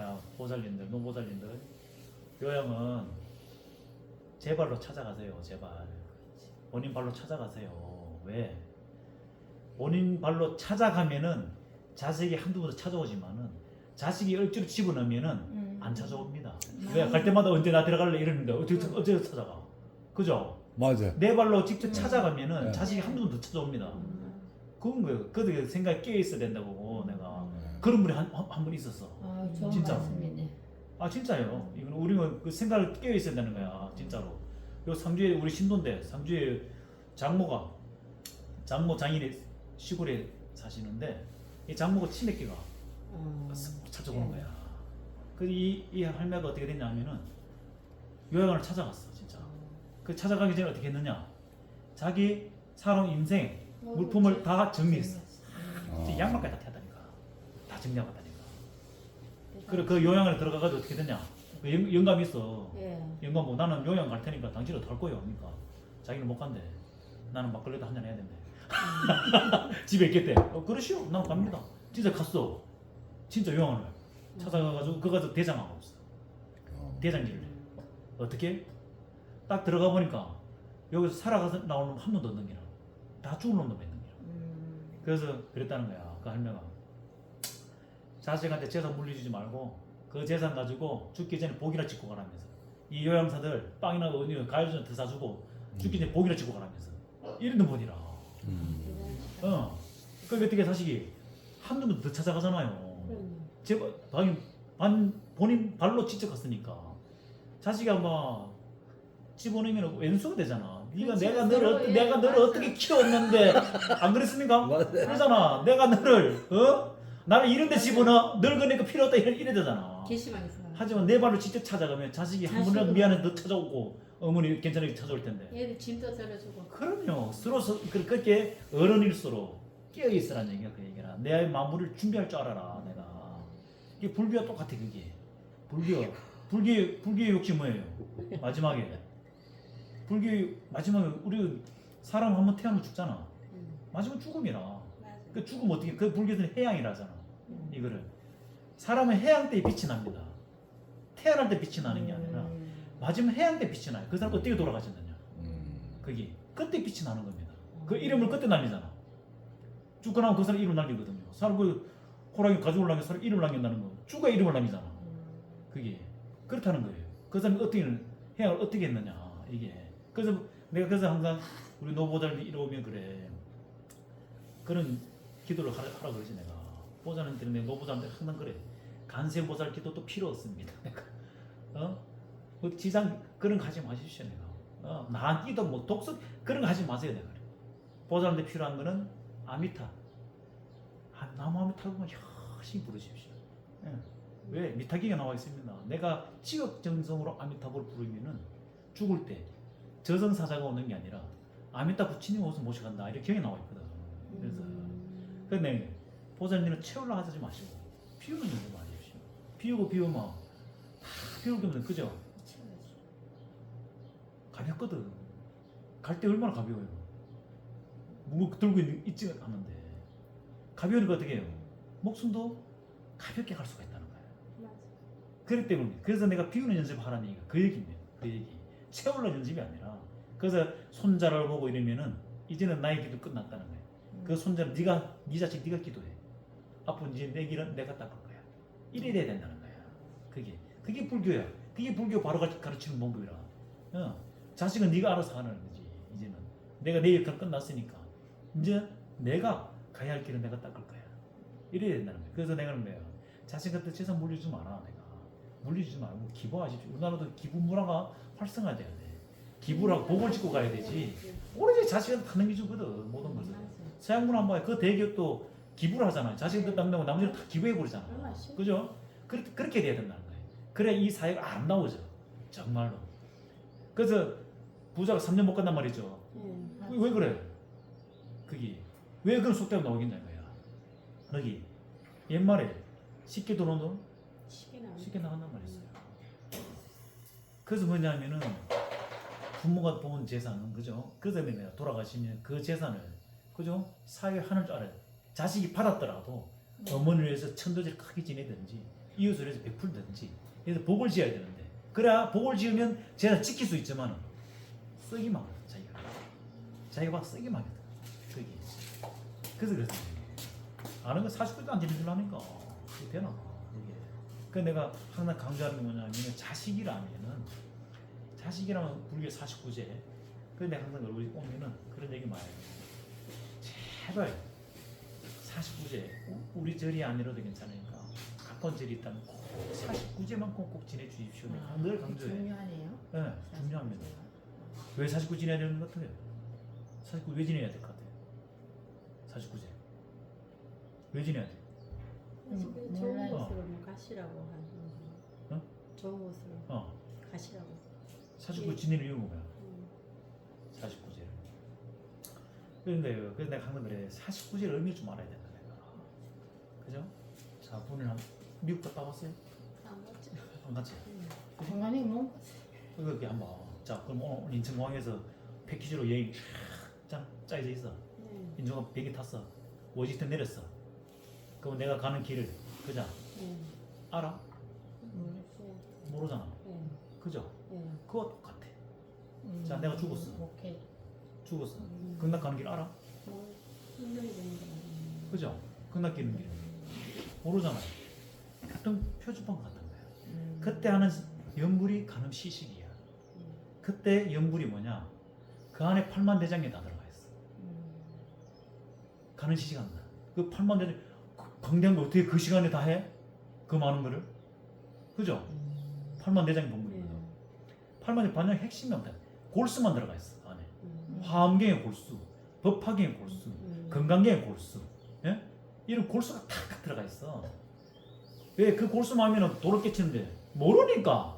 자 보살님들 노보살님들 요양은 제 발로 찾아가세요 제발 본인 발로 찾아가세요 왜 본인 발로 찾아가면은 자식이 한두 번 찾아오지만은 자식이 얼추로 집어넣으면은 음. 안 찾아옵니다 음. 왜갈 때마다 언제 나 데려갈래 이러는데 어떻게 어떻게 찾아가 그죠 맞아. 내 발로 직접 네. 찾아가면은 네. 자식이 한두 번 더 찾아옵니다 음. 그건 거예요 그 생각이 깨어 있어야 된다고 내가 네. 그런 분이 한번 있었어 아, 좋은 진짜. 말씀이네. 아 진짜요. 이건 우리는 그 생각을 깨어 있어야 되는 거야 진짜로. 요 상주에 우리 신도인데 상주에 장모가 장모 장인이 시골에 사시는데 이 장모가 치맥기가 어. 찾아오는 거야. 그이 이 할매가 어떻게 됐냐면은 요양원을 찾아갔어 진짜. 그 찾아가기 전에 어떻게 했느냐? 자기 사람 인생 물품을 다 정리했어. 어. 양말까지 다 태다니까. 다 정리하고. 그래 그 요양원에 들어가가지고 어떻게 됐냐? 그 영, 영감이 있어. 예. 영감 뭐 나는 요양 갈 테니까 당신 어떡할 거예요? 그러니까 자기는 못 간대. 나는 막걸리도 한잔 해야 된대. 집에 있겠대. 어, 그러시오. 난 갑니다. 진짜 갔어. 진짜 요양원을 찾아가가지고 그거 가서 대장하고 있어. 어. 대장질을 해. 어떻게? 딱 들어가 보니까 여기서 살아가서 나오는 한 놈도 없는 기라. 다 죽은 놈도 있는 기라. 음. 그래서 그랬다는 거야. 그 할매가 자식한테 재산 물려주지 말고 그 재산 가지고 죽기 전에 복이나 짓고 가라면서 이 요양사들 빵이나 어디 과일 좀더 사주고 죽기 전에 복이나 짓고 가라면서 이런 분이라. 음. 어. 그럼 어떻게 자식이 한두 번 더 찾아가잖아요. 제 반, 반 본인 발로 직접 갔으니까 자식이 아마 집어넣으면 왼수가 되잖아. 네가 내가 너를 어떠- 예, 내가 너를 맞아. 어떻게 키웠는데 안 그랬습니까? 맞아. 그러잖아. 내가 너를 어 나를 이런 데 집어넣어 늙으니까 필요 없다 이래, 이래 되잖아. 하지만 내 발로 직접 찾아가면 자식이 한 번이라도 자식은- 미안해 너 찾아오고 어머니 괜찮게 찾아올 텐데. 얘들 짐도 덜어주고. 그럼요. 서로 서, 그- 그렇게 어른일수록 깨어 있으라는 얘기야 그 얘기라. 내 마무리를 준비할 줄 알아라 내가. 이게 불교와 똑같아 그게. 불교 불교 불교의 욕심 뭐예요? 마지막에 불교 마지막에 우리 사람 한번 태어나면 죽잖아. 음. 마지막 죽음이라. 맞아. 그 죽음 어떻게? 그 불교에서는 해양이라잖아. 음. 이거를 사람은 해양 때 빛이 납니다. 태어날 때 빛이 나는 게 아니라 음. 마지막 해양 때 빛이 나요. 그 사람 어떻게 돌아가셨느냐? 음. 그게 그때 빛이 나는 겁니다. 그 이름을 그때 날리잖아. 죽고 나면 그 사람 이름 날리거든요. 사람 그 호랑이 가지고 올라면 사람 이름 남긴다는 거. 죽어 이름을 남기잖아. 음. 그게 그렇다는 거예요. 그 사람이 어떻게 해양을 어떻게 했느냐 이게. 그래서 내가 그래서 항상 우리 노보살이 이러면 그래. 그런 기도를 하라, 하라 그러지 내가. 보살한테는 내 노보살한테 항상 그래. 간세 보살 기도도 필요 없습니다. 내가. 어? 뭐 지장 그런 거 하지 마십시오 내가. 어? 나기도 뭐 독서 그런 거 하지 마세요 내가. 그래. 보살한테 필요한 거는 아미타. 아, 나무 아미타만 열심히 부르십시오. 예. 왜 미타기가 나와 있습니다. 내가 지극 정성으로 아미타불 부르면은 죽을 때 저승 사자가 오는 게 아니라 아미타 부처님 오서 모셔간다 이렇게 경이 나와 있거든. 그래서 음. 근데 보살님은 채울라 하지 마시고 비우는 연구 많이 해주시오. 비우고 비우면 다 비울 거면 그죠? 채워야지. 가볍거든. 갈 때 얼마나 가벼워요. 무거 들고 있는 있지 않은데 가벼우니까 어떻게 해요? 목숨도 가볍게 갈 수가 있다는 거예요. 맞아. 그렇기 때문에 그래서 내가 비우는 연습을 하라는 얘기가 그 얘기인데요. 그 얘기. 채울라 연습이 아니라 그래서 손자를 보고 이러면은 이제는 나의 기도 끝났다는 거예요. 그 손자를 네가 네 자식 네가 기도해. 앞으로 이제 내 길은 내가 닦을 거야. 이래 돼야 된다는 거야. 그게 그게 불교야. 그게 불교 바로 가르- 가르치는 방법이라. 어. 자식은 네가 알아서 하는 거지. 이제는 내가 내 역할 끝났으니까 이제 내가 가야 할 길은 내가 닦을 거야. 이래야 된다는 거야. 그래서 내가 뭐야? 자식한테 재산 물려주지 마라. 내가 물려주지 말고 기부하십시오. 우리나라도 기부 문화가 활성화돼야 돼. 기부를 하고 복을 짓고 가야 되지. 오로지 자식한테 다 넘겨주거든 모든 것을. 서양 문화 뭐야? 그 대기업도 기부를 하잖아요. 자식들 남자고 나머지는 다 기부해 버리잖아. 얼마나 쉽- 그죠? 그렇, 그렇게 돼야 된다는 거예요. 그래 이 사회가 아름다워져. 정말로. 그래서 부자가 3년 못 간단 말이죠. 예. 왜, 왜 그래? 그게 왜 그런 속담이 나오겠냐는 거야. 여기 옛말에 쉽게 들어온 돈 쉽게. 쉽게 나간단 말이었어요. 그래서 뭐냐면은 부모가 본 재산은 그죠? 그 다음에 돌아가시면 그 재산을 그죠? 사회 하는 줄 알아요. 자식이 받았더라도 어머니를 위해서 천도제를 크게 지내든지 이웃을 해서 베풀든지 그래서 복을 지어야 되는데 그래야 복을 지으면 제가 지킬 수 있지만 쓰기만 하거든 자기가. 자기가 막 쓰기만 하거든 그게. 그래서 그랬어 아는 거 49도 안 지는 줄 아니까. 그게 되나? 이게. 그 내가 항상 강조하는 게 뭐냐면 자식이라면은 자식이라면 불교 49제. 근데 항상 우리 오면은 그런 얘기 많이 해요. 제발 49제 우리 절이 아니라도 괜찮으니까 가까운 절이 있다면 꼭 49제만 꼭 지내 주십시오 아, 늘 강조해 중요하네요. 네, 중요합니다 왜 49 지내야 되는 것 같아요? 49 왜 지내야 될 것 같아요? 49제 왜 지내야 돼? 지금 음, 좋은 몰라요. 곳으로 뭐 가시라고 하는 거. 어? 좋은 곳으로 어 가시라고. 49 예. 지내는 이유가 뭐야? 음. 49제를 그런데 그래서 내가 항상 그래 49제를 의미 좀 알아야 내가 그죠? 자한 미국 갔다 왔어요? 안 맞죠? 안 갔지? 음. 건강이 뭐 그렇게 한번 자 그럼 오늘 인천공항에서 패키지로 여행 쫙 짜여져 있어 네. 인조가 비행기 탔어 워싱턴 내렸어 그럼 내가 가는 길을 그자 네. 알아? 음, 네. 모르잖아 네. 그죠? 네. 그거 똑같아 음, 자, 내가 죽었어. 오케이. 죽었어 음. 극락 가는 길 알아? 뭐 힘들게 되는 거. 그죠? 극락 가는 길 모르잖아 같은 표지판 같은 거야 음. 그때 하는 연불이 가늠 시식이야 음. 그때 연불이 뭐냐 그 안에 팔만 대장에 다 들어가 있어 음. 가는 시간다. 그 8만 대장 그 광대한 거 어떻게 그 시간에 다 해? 그 많은 거를? 그죠? 8만 대장이 네. 본거거든 8만 대 반장 핵심이 없다. 골수만 들어가 있어 안에. 음. 화엄경의 골수, 법화경의 골수, 음. 건강경의 골수, 예? 이런 골수가 탁 들어가 있어. 왜 그 골수만 하면 도를 깨치는데 모르니까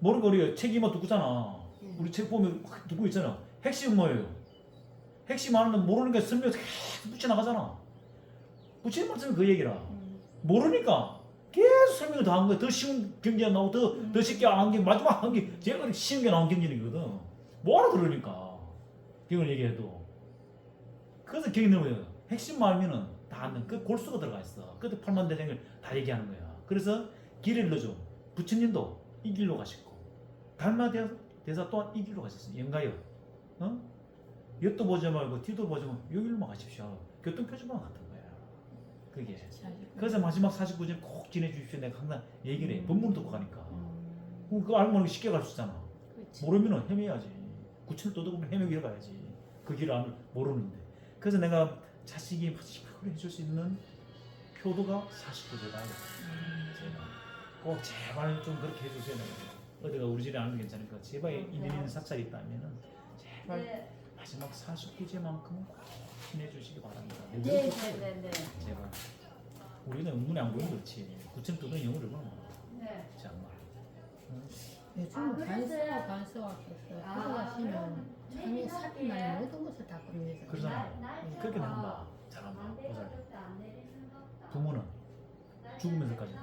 모르고 우리가 책 이마 듣고잖아. 음. 우리 책 보면 확 듣고 있잖아. 핵심 뭐예요? 핵심 건 모르는 게 설명 계속 붙여 나가잖아. 붙이는 말씀이 그 얘기라. 음. 모르니까 계속 설명을 다 한 거야. 더 쉬운 경제가 나오고 더, 더 쉽게 한게 마지막 한 게 제일 쉬운 게 나온 경제력이거든. 뭐 알아들으니까. 이걸 얘기해도. 그래서 나는 거예요. 핵심만 알면은 다 아는 그 골수가 들어가 있어. 그때 팔만 대장을 다 얘기하는 거야. 그래서 길을 넣어줘. 부처님도 이 길로 가셨고 달마 대- 대사 또한 이 길로 가셨어. 연가요. 어? 옆도 보지 말고 뒤도 보지 말고 여기로만 가십시오. 교통표지만 같은 거야. 그게. 잘 그래서 마지막 49년 꼭 지내주십시오. 내가 항상 얘기를 해. 본문 듣고 가니까. 음. 그거 알면 쉽게 갈 수 있잖아. 그렇지. 모르면 헤매야지. 구천을 떠들면 헤매기로 가야지. 그 길을 안 모르는데. 그래서 내가 자식이 마지막으로 해줄 수 있는 효도가 49제다. 제발. 꼭 제발 좀 그렇게 해주세요. 어디가 우리 집에 안 괜찮으니까 제발 인연 있는 사찰이 있다면은 제발 마지막 49제만큼은 꼭 지내주시기 바랍니다. 네, 네, 네, 네. 제발. 우리는 은문이 안 보이는 그렇지. 구천 떠드는 영어를 얼마나 많아. 네. 정말. 요즘 아, 그래서- 간서가 간서가 됐어요. 아, 들어가시면 그러면 그렇게 사기만 할게요. 모든 것을 다 끝내서 그러잖아요. 그렇게 나온다. 잘한다. 보살. 부모는 죽으면서까지도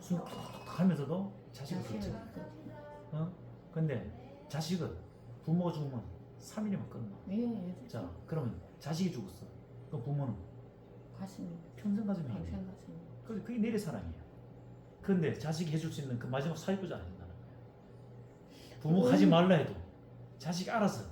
숨 툭툭 하면서도 자식을 자식을 그렇죠. 그- 어? 근데 자식은 부모가 죽으면 3일이면 끝나. 예, 예. 자, 그러면 자식이 죽었어. 그럼 부모는 가슴이 평생 해. 평생 가슴이. 그 그게 내리 사랑이야. 근데 자식이 해줄 수 있는 그 마지막 사회구자 안 된다는 거야. 부모 하지 말라 해도 자식이 알아서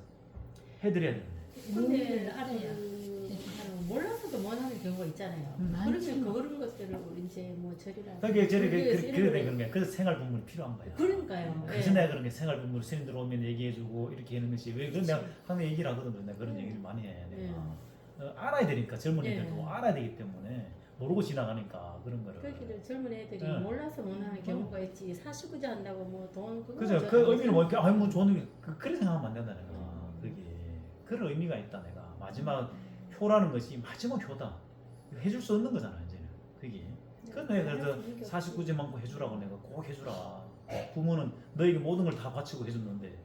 해드려야 되는데. 의미를 알아야. 그, 사람은 몰라서도 못하는 경우가 있잖아요. 음. 그러면 그런 것들을 이제 뭐 절이라. 그러니까 저리 그, 불교에서 그, 이런 그래 그런 거야. 그래서 생활 분문이 필요한 거야. 그러니까요. 그래서 예. 내가 그런 게 생활 분문 스님들 오면 얘기해주고 이렇게 하는 것이 왜 그런 내가 항상 얘기를 하거든. 내가 그런 음. 얘기를 많이 해. 내가 예. 어, 알아야 되니까 젊은이들도 예. 알아야 되기 때문에 모르고 지나가니까 그런 거를. 그렇게 젊은 애들이 예. 몰라서 못하는 경우가 있지. 사시구제 한다고 뭐 돈 그거 그죠? 저- 그 의미는 뭐 이렇게 아이 뭐 좋은 그 그렇게 생각하면 안 된다 내가. 그게. 그런 의미가 있다 내가. 마지막 효라는 것이 마지막 효다. 해줄 수 없는 거잖아 이제는. 그게. 그래 그래서 49제만큼 해주라고 내가 꼭 해주라. 부모는 너에게 모든 걸 다 바치고 해줬는데.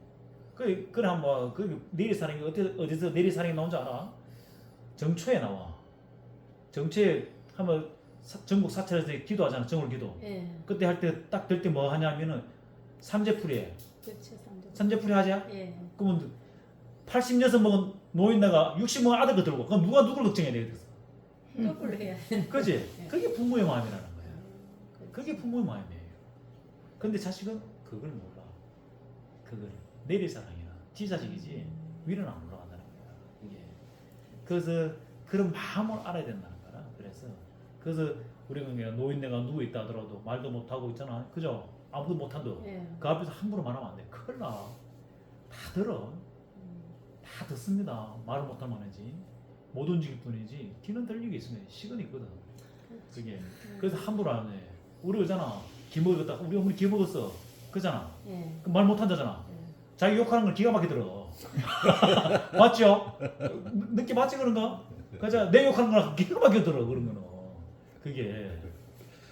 그 그래 한번 그 내리 사랑이 어디 어디서 내리 사랑이 나온 줄 알아? 정초에 나와. 정초에 하면 사- 전국 사찰에서 기도하잖아 정월 기도 예. 그때 할 때 딱 될 때 뭐 하냐면은 삼재풀이에 그렇죠. 삼도. 삼재풀이 하자 예. 그러면 80녀석 먹은 노인네가 60 먹은 아들 거 들고 그럼 누가 누굴 걱정해야 되겠어 거꾸로 해야 돼. 그지 네. 그게 부모의 마음이라는 거야 그렇죠. 그게 부모의 마음이에요. 근데 자식은 그걸 몰라. 그걸 내리사랑이야. 지 자식이지 위로는 안 올라간다는 거야. 이게 그래서 그런 마음을 알아야 된다는 그래서 우리가 그냥 노인네가 누워 있다 하더라도 말도 못 하고 있잖아. 그죠? 아무도 못 한다. 예. 그 앞에서 함부로 말하면 안 돼. 큰일 나. 다 들어. 음. 다 듣습니다. 말을 못할 만하지. 못 움직일 뿐이지. 귀는 들리게 있으면 시간이 있거든. 그게. 그래서 함부로 안 해. 우리 그잖아. 기 먹었다. 우리 어머니 기 먹었어. 그잖아. 예. 그 말 못 한다잖아. 예. 자기 욕하는 걸 기가 막히게 들어. 맞죠? 느- 느낌 맞지 그런가? 그자 내 욕하는 거랑 기가 막히게 들어 그런 거는. 그게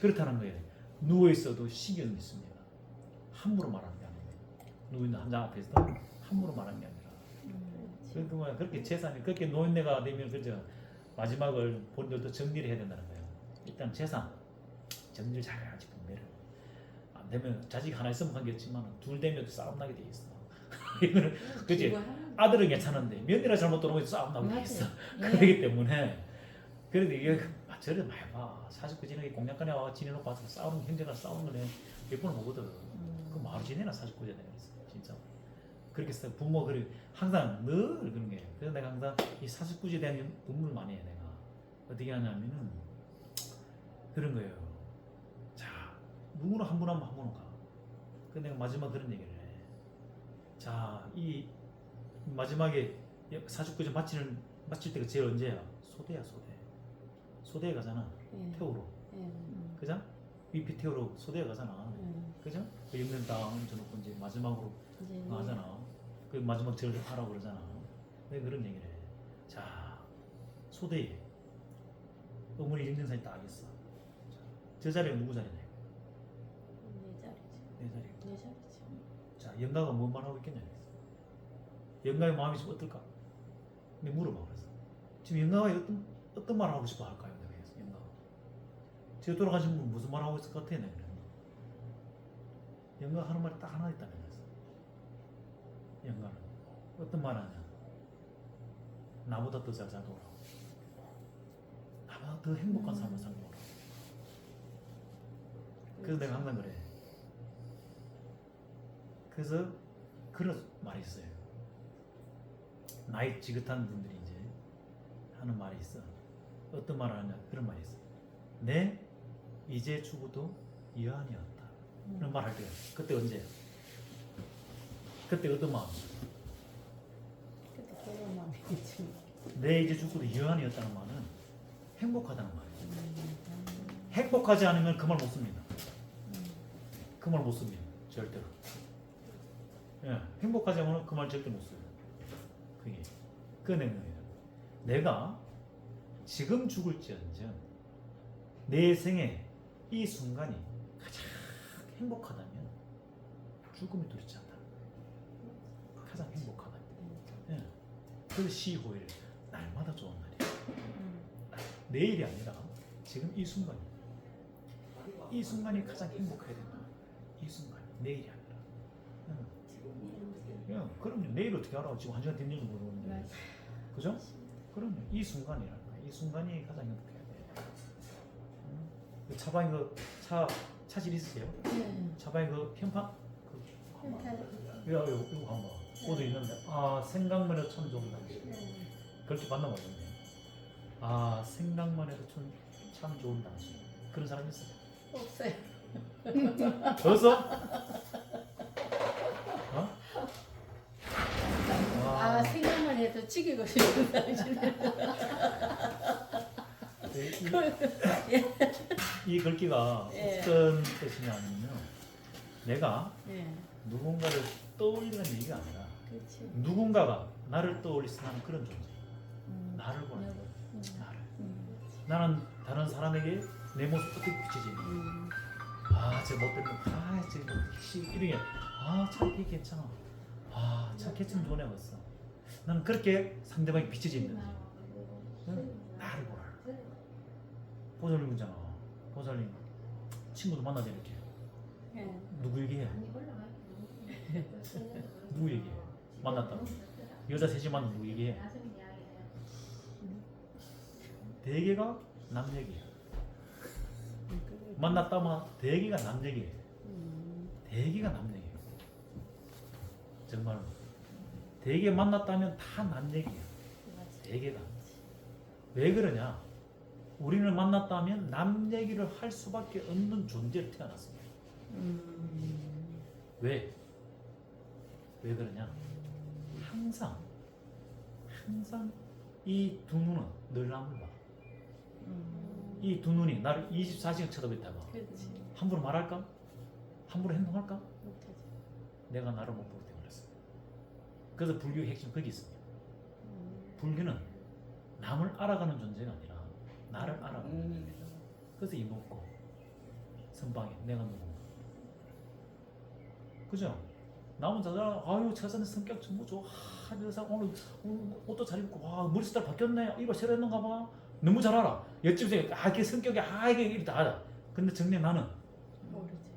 그렇다는 거예요. 누워 있어도 시견이 있습니다. 함부로 말하는 게 아니에요. 누워 있는 한장 앞에서 함부로 말하는 게 아니라. 음. 그러니까 그렇게 재산이 그렇게 노인네가 되면 그저 마지막을 본인들도 정리를 해야 된다는 거예요. 일단 재산 정리를 잘 해야지 분배를. 안 되면 자식 하나 있으면 관계없지만 둘 되면 싸움 나게 돼 있어. 이거는 그지 그거 하는 아들은 괜찮은데 며느리가 잘못 들어오면 싸움 나게 돼 있어. 맞아요. 그렇기 때문에 그래도 이게 아, 저를 많이 봐. 사실 진에게 공약관에 와 지내놓고 와서 싸우는 형제가 싸우는 거네 몇 번을 보거든. 음. 그 마루 지내나 사실 고자 내가 있어 진짜. 그렇게 해서 부모 그리 항상 늘 그런 게. 그래서 내가 항상 이 사십구지에 대한 공부를 많이 해 내가. 어떻게 하냐면은 그런 거예요. 자 누구나 한분한 분은 가. 그 내가 마지막 그런 얘기를 해. 자, 이 마지막에 사십구제 마치는 마칠 때가 제일 언제야? 소대야 소대. 소대에 가잖아. 예. 태우러. 예. 음. 그죠? 위피 태우러 소대에 가잖아. 예. 그죠? 그 영년 딱 얹혀놓고 이제 마지막으로 이제 하잖아. 그 마지막 절 하라고 그러잖아. 내가 그런 얘기를 해. 자, 소대에 어머니 영년산이 딱 있어. 자, 저 자리가 누구 자리냐? 내 자리지. 내 자리. 내 자리지. 자, 영가가 뭔 말하고 있겠냐? 영가의 마음이 지금 어떨까? 내가 물어봐 그래서 지금 영가가 어떤 어떤 말 하고 싶어 할까요? 지금 돌아가신 분 무슨 말 하고 있을 것 같아? 내가. 영가 하는 말이 딱 하나 있다면 그래서 영가는 어떤 말 하냐? 나보다 더 잘 살도록 나보다 더 행복한 삶을 살도록 그래서 내가 항상 그래. 그래서 그런 말이 있어요. 나이 지긋한 분들이 이제 하는 말이 있어. 어떤 말을 하냐? 그런 말이 있어. 내 이제 죽어도 여한이었다. 그런 말 할 때. 그때 언제? 그때 어떤 마음? 그때 그런 마음이지. 내 이제 죽어도 여한이었다는 말은 행복하다는 말이에요. 행복하지 않으면 그 말 못 씁니다. 그 말 못 씁니다. 절대로. 예, 행복하지 않으면 그 말 절대 못 써요. 그게 그 내용이에요. 내가 지금 죽을지언정 내 생에 이 순간이 가장 행복하다면 죽음이 두렵지 않다. 가장 행복하다. 예. 그래서 시호일 날마다 좋은 날이야. 내일이 아니라 지금 이 순간이 이 순간이 가장 행복해야 된다. 이 순간 내일이 아니라. 응. 야, 그럼요. 내일 어떻게 알아? 지금 한 시간 됐는지 모르는데. 그죠? 그럼요. 이 순간이라는 거야. 이 순간이 가장? 그 차방에 그차 차질 있으세요? 예. 차방에 그 편판 그 펜탈. 이거 이거 이거 한번 오도 있는데 아 생각만 해도 참 좋은 당시. 예. 그렇게 만나 보셨네. 아 생각만 해도 참, 참 좋은 당시. 그런 사람 있어요. 없어요. 벌써? 어? 아 생각만 해도 지기고 싶은 당신은. 이, 이 글귀가 예. 어떤 뜻이냐면요. 내가 예. 누군가를 떠올리는 얘기가 아니라 그렇지. 누군가가 나를 떠올리서 나는 그런 존재. 음. 나를 보는 음. 존재. 나를. 음. 나는 다른 사람에게 내 모습 어떻게 비치지? 음. 아, 쟤 못된 놈. 아, 쟤 뭐, 씨, 이런 게. 아, 참, 걔 괜찮아. 아, 참, 좋은 애 봤어. 나는 그렇게 상대방이 비춰져 있는지. 응? 나를 보라. 보살님 있잖아. 보살님. 친구도 만나자, 이렇게. 예. 누구 얘기해? 누구 얘기해? 만났다. 여자 셋이 만나 누구 얘기해? 대개가 남 얘기야. 음, 그래. 만났다면 대기가 남 얘기예요. 음. 대기가 남 얘기예요. 정말 대개 만났다면 다 남. 맞아. 대개가 왜 그러냐? 우리는 만났다면 남 얘기를 할 수밖에 없는 존재를 태어났습니다. 음. 왜? 왜 그러냐? 항상 항상 이 두 눈은 늘 남을 봐. 음. 이두 눈이 나를 24시간 쳐다보다 봐. 그렇지. 함부로 말할까? 함부로 행동할까? 못하지. 내가 나를 못 보기 때문에 그랬어. 그래서 불교의 핵심 거기 있습니다. 음. 불교는 남을 알아가는 존재가 아니라 나를 알아가는 음. 존재입니다. 그래서 이 먹고 선방에 내가 누군가. 그죠? 나 혼자 아유 저사는 성격 정말 좋아. 아, 저 사람 오늘, 오늘 옷도 잘 입고 와 머리 스타일 바뀌었네. 이거 새로 했는가 봐. 너무 잘 알아. 옆집에 아 이게 성격이 아 이게 이렇다 하다. 근데 정작 나는 모르지.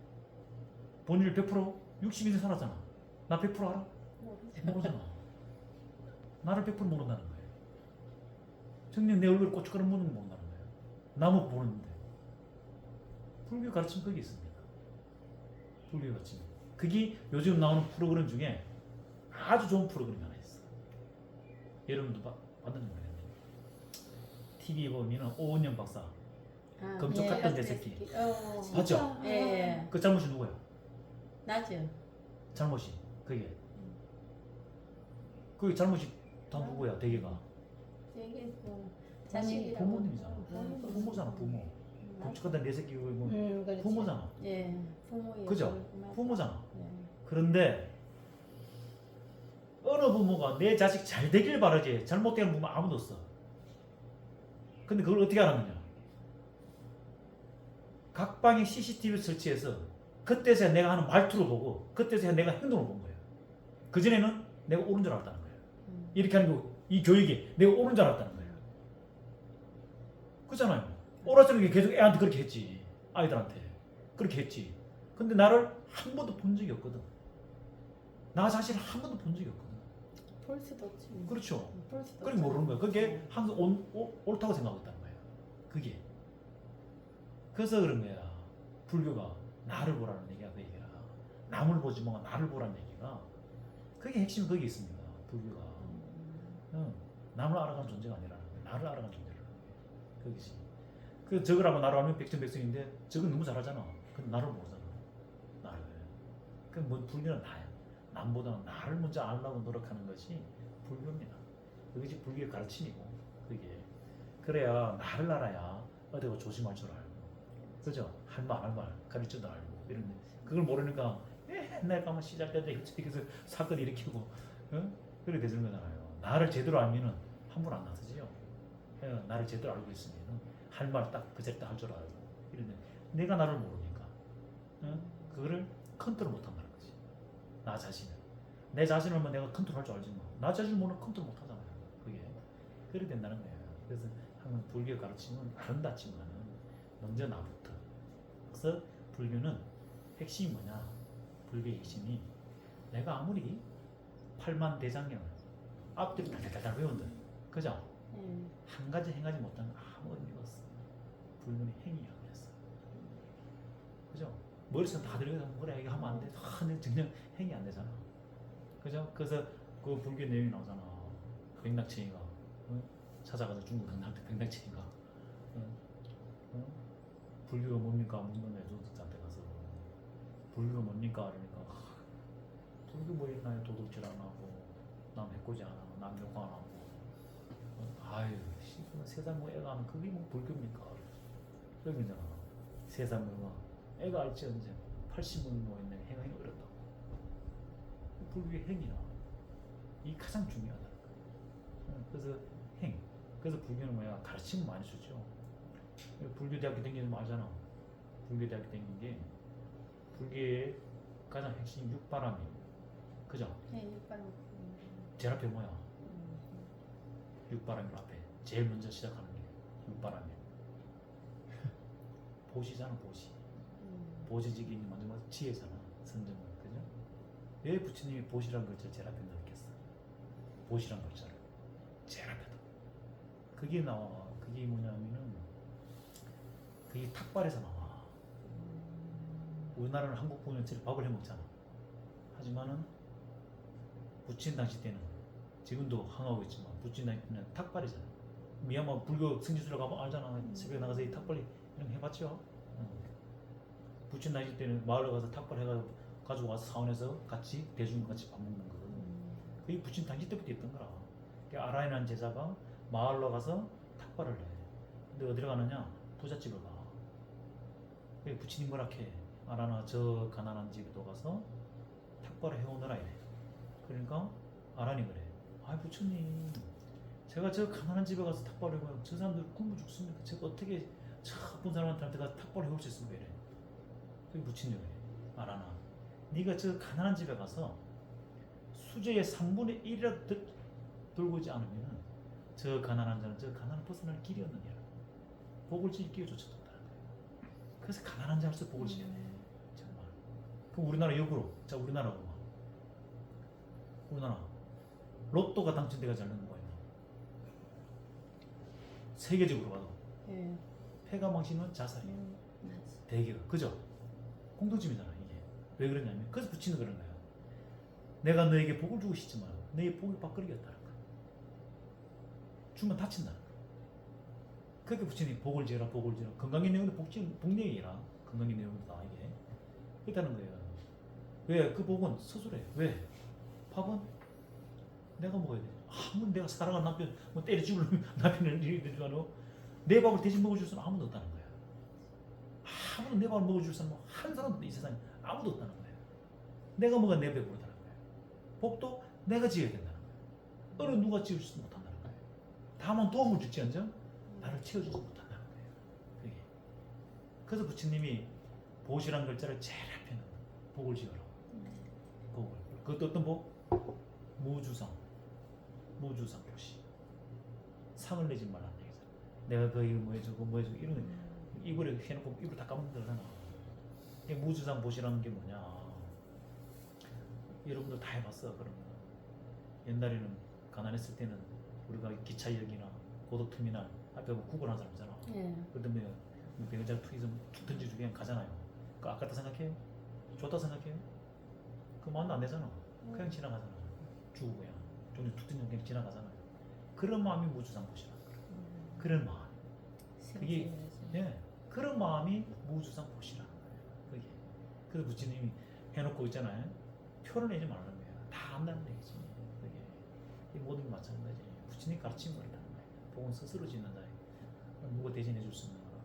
본인을 100% 60인생 살았잖아. 나 100% 알아? 모르지. 모르잖아. 나를 100% 모른다는 거예요. 정녕 내 얼굴 고춧가루 묻는 거 거예요. 나무 보는데. 불교 가르침 거기 있습니다. 불교 가르침. 그게 요즘 나오는 프로그램 중에 아주 좋은 프로그램이 하나 있어. 여러분도 봐, 봤는지 모르겠네. TV에 보면은 오은영 박사. 아, 검쪽 예, 같던 내내 새끼. 어. 맞죠? 예, 예. 그 잘못이 누구야? 나죠. 잘못이. 그게. 그게 잘못이 다 누구야? 대개가. 되게 뭐 자식이라고. 부모님이잖아. 음, 부모잖아, 부모. 음, 고춧가루 내 새끼 이거 뭐 음, 그렇지. 부모잖아. 예, 부모의 그죠? 그-. 부모잖아. 예. 그런데 어느 부모가 내 자식 잘 되길 바라지 잘못되는 부모 아무도 없어. 근데 그걸 어떻게 알았느냐? 각 방에 CCTV 설치해서 그때서야 내가 하는 말투를 보고 그때서야 내가 행동을 본 거예요. 그 전에는 내가 옳은 줄 알았다는 거예요. 음. 이렇게 하는 거, 이 교육이 내가 옳은 줄 알았다는 거예요. 그잖아요. 이게 계속 애한테 그렇게 했지. 아이들한테. 그렇게 했지. 근데 나를 한 번도 본 적이 없거든. 나 자신을 한 번도 본 적이 없거든. 볼 수도 없지. 뭐. 그렇죠. 볼 수도 그렇게 없잖아. 모르는 거야. 그게 항상 온, 오- 옳다고 생각했다는 거예요. 그게. 그래서 그런 거야. 불교가 나를 보라는 얘기야, 그 얘기야. 남을 보지 마, 나를 보라는 얘기가. 그게 핵심이 거기 있습니다. 불교가. 응. 남을 알아가는 존재가 아니라는 거야. 나를 알아가는 존재 거기지. 그 적을 하고 나를 하면 백전백승인데 적은 너무 잘하잖아. 근데 나를 모르잖아. 나를. 그뭐 불교는 나야. 남보다는 나를 먼저 알려고 노력하는 것이 불교입니다. 그것이 불교의 가르침이고 그게 그래야 나를 알아야 어디가 조심할 줄 알고 그죠? 할 말 할 말 가르쳐도 알고 이런 그걸 모르니까 맨날 가면 시작될 때 여기서 사건 일으키고 응? 그렇게 되는 거잖아요. 나를 제대로 알면은 함부로 안 나서지요. 예, 나를 제대로 알고 있으면은 할말 딱 그제때 할 줄 알고 이런데 내가 나를 모르니까 응? 그거를 컨트롤 못 한다는 거지. 나 자신을 내 자신을 뭐 내가 컨트롤할 줄 알지만 나 자신을 모르면 컨트롤 못 하잖아요. 그게 그렇게 된다는 거예요. 그래서 항상 불교 가르침은 아름답지만은 먼저 나부터. 그래서 불교는 핵심이 뭐냐? 불교의 핵심이 내가 아무리 팔만 대장경을 앞뒤로 달달달달 외운들 그죠? 예. 한 가지 행하지 못하는 아무 의미가 없어. 불교는 행위야 그랬어. 그죠? 머릿속 다 들어가서 그래 이거 하면 안 돼. 아, 근데 전혀 행위 안 되잖아. 그죠? 그래서 그 불교 내용이 나오잖아. 백낙체이가 어? 찾아가서 중국 백낙 백낙체이가 어? 어? 불교가 뭡니까 묻는 애조한테 가서 불교가 뭡니까 그러니까 아, 불교 뭐 있나요 도둑질 안 하고 남 해코지 안 하고 남 욕안 하고 어, 아유 세상 뭐 애가 하는 그게 뭐 불교입니까? 그러잖아. 세상 뭐 애가 알지 언제? 80문 뭐 있는 행위 어렵다고. 불교의 행위나. 이 가장 어, 그래서 행. 그래서 불교는 뭐야? 가르침을 많이 주죠. 불교대학교 댕기는 거 알잖아. 불교대학교 댕긴 게 불교의 가장 핵심 육바람이. 그죠? 예, 이빨. 음. 제일 앞에 뭐야? 음. 육바람이 앞에 제일 먼저 시작하는 게 육바람이 보시잖아 보시. 음. 보시직이 먼저 뭐 지혜잖아 선정은. 그죠? 왜 부처님이 보시란 글자를 제일 앞에 넣었겠어? 보시란 글자를. 제일 앞에다 그게 나와. 그게 뭐냐면은 그게 탁발에서 나와. 우리나라는 한국 보면처럼 밥을 해 먹잖아. 하지만은 부친 당시 때는 지금도 항하고 있지만 부친 당시 때는 탁발이잖아. 미얀마 불교 승지수를 가면 알잖아. 새벽에 나가서 이 탁발 이런 거 해봤죠. 응. 부친 당시 때는 마을에 가서 탁발 해가지고 가지고 와서 사원에서 같이 대중 같이 밥 먹는 거. 그게 부친 당시 때부터 있던 거라. 그 아라이라는 제자가 마을로 가서 탁발을 해. 근데 어디로 가느냐? 부잣집을 가. 그 부처님 뭐라 해 아라나 저 가난한 집에도 가서 탁발을 해오느라 이래. 그러니까 아란이 그래. 아 부처님, 제가 저 가난한 집에 가서 탁발을 해보면 저 사람들 굶어 죽습니다. 제가 어떻게 저 나쁜 사람한테 가서 탁발을 해올 수 있습니까? 이래. 그게 부처님 그래. 아라나, 네가 저 가난한 집에 가서 수저의 3분의 1이라도 들- 들고 오지 않으면 저 가난한 자는 저 가난을 벗어날 길이 없느니라. 복을 지을 기회조차도 없다는 거예요. 그래서 가난한 자로서 복을 돼. 정말. 그럼 우리나라 역으로 자 우리나라로 봐. 우리나라 로또가 당첨돼가 잘 되는 거예요. 세계적으로 봐도. 예. 폐가 망신은 자살이에요. 음, 맞아. 대개가. 그죠? 공동점이잖아 이게. 왜 그러냐면 그래서 붙이는 그런 거야. 내가 너에게 복을 주고 싶지만 너의 복이 밥그릇이었다는 거야 주면 다친다는 거야 그렇게 붙이니 복을 지어라 복을 지어라. 건강의 내용도 복지 복내용이라. 건강의 내용도 다 이게. 그렇다는 거예요. 왜? 그 복은 스스로예요 왜? 밥은 내가 먹어야 돼 아무리 내가 사랑하는 남편 뭐 때려 죽을 남편을 이렇게 되지만은 내 밥을 대신 먹어줄 수는 아무도 없다는 거야 아무도 내 밥을 먹어줄 사람 한 사람도 이 세상에 아무도 없다는 거예요. 내가 먹어 내 배부르다는 거예요. 복도 내가 지어야 된다는 거예요. 어느 누가 지어주지 못한다는 거예요. 다만 도움을 줄지언정 나를 채워주지 못한다는 거예요. 그게. 그래서 부처님이 보시란 글자를 제일 앞에는 복을 지어라. 복을. 그것도 어떤 복? 무주상. 무주상 보시. 상을 내지 얘기죠. 내가 그 이거 뭐 해주고 뭐 해주고 이런 거 이불에 해놓고 이불 다 까면 되잖아. 이 무주상 보시라는 게 뭐냐? 여러분들 다 해봤어 그런 거. 옛날에는 가난했을 때는 우리가 기차역이나 고속터미널 앞에 보면 구걸하는 사람이잖아. 예. 그런데 뭐 배우자 투이서 툭 던져주고 그냥 가잖아요. 그 아깝다 생각해요? 좋다 생각해요? 그 마음도 안 되잖아. 그냥 지나가잖아. 주고 그냥 툭 던지고 그냥 지나가잖아요. 그런 마음이 무주상 보시라. 그런 마음. 그게- 예, 그런 마음이 무주상 보시라는 거예요. 그게. 그래서 부처님이 해놓고 있잖아요. 표를 내지 말라는 거예요. 다 안다는 얘기지. 그게. 이 모든 게 마찬가지. 부처님 가르친 거라는 거예요. 복은 스스로 짓는다. 누가 대신해 줄 수 있는 거라.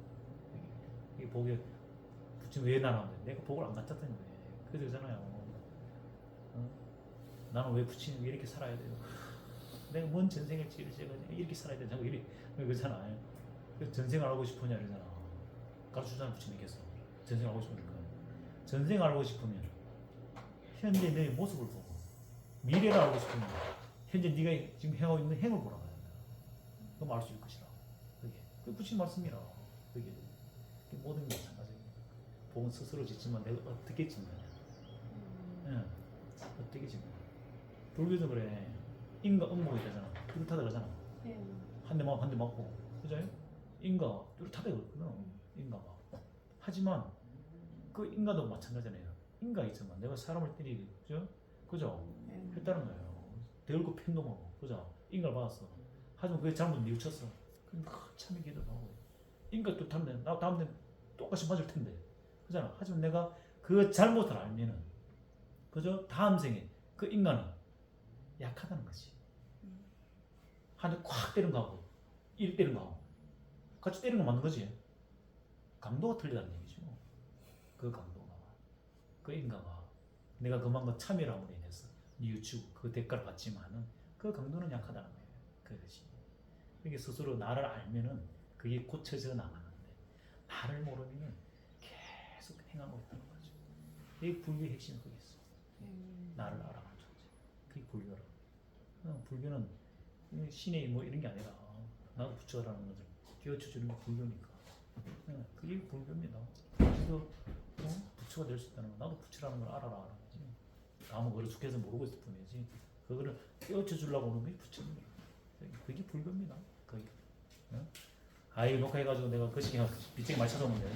이게, 복이 부처님 왜 나라는데 내가 복을 안 갖췄다는 거예요. 그래서 그러잖아요. 어? 나는 왜 부처님 왜 이렇게 살아야 돼요? 내가 뭔 전생을 제가 이렇게 살아야 되냐고 이렇게 그러잖아요. 그래서 전생 알고 싶으냐 이러잖아. 가르쳐주잖아 부처님께서. 전생 알고 싶으니까. 전생 알고 싶으면 현재 내 모습을 보고 미래를 알고 싶으면 현재 네가 지금 행하고 있는 행을 하는 거야. 그럼 알 수 있을 것이라. 그게. 그게 부처님 말씀이라. 그게. 모든 게 마찬가지입니다. 복은 스스로 짓지만 내가 어떻게 짓느냐. 예. 어떻게 짓느냐. 불교도 그래. 인과 음목이 되잖아. 뚜렷하다 그러잖아. 예. 한대 맞고 한 대 맞고 그죠? 인가 뚜렷하다 그러거든 인가가 하지만 그 인가도 마찬가지잖아요 인가 있지만 내가 사람을 때리기 그죠? 그죠? 예. 했다는 거예요 대얼고 팬놈하고 그죠? 인가를 받았어 하지만 그게 잘못 뉘우쳤어 그럼 참이 기도를 하고 다음 날, 나 다음 날 똑같이 맞을 텐데 그잖아 하지만 내가 그 잘못을 알면은 그죠? 다음 생에 그 인간은 약하다는 거지. 한대콱 때리는 거하고 일 때리는 거하고 같이 때리는 거 맞는 거지. 강도가 틀리다는 얘기죠 그 강도가. 그 인가가. 내가 그만큼 참여함으로 인해서 뉘우치고 그 대가를 받지만은 그 강도는 약하다는 거예요 그것이 이게 스스로 나를 알면은 그게 고쳐져 나가는데 나를 모르면 계속 행하고 있다는 거죠 이 불교의 핵심은 그게 있어. 음. 나를 알아가는 존재. 그게 불교라. 어, 불교는 이 신의 뭐 이런 게 아니라 나도 부처라는 것을 깨우쳐 주는 게 불교니까. 어, 그게 불교입니다. 그래서 어, 부처가 될 수 있다는 거, 나도 부처라는 걸 알아라 하는 거지. 아무 그걸 숙해서 모르고 있을 뿐이지. 그거를 깨우쳐 주려고 하는 게 부처입니다. 그게 불교입니다. 그게. 어? 아이 녹화해가지고 내가 거시기 빗쟁이 많이 찾아오는데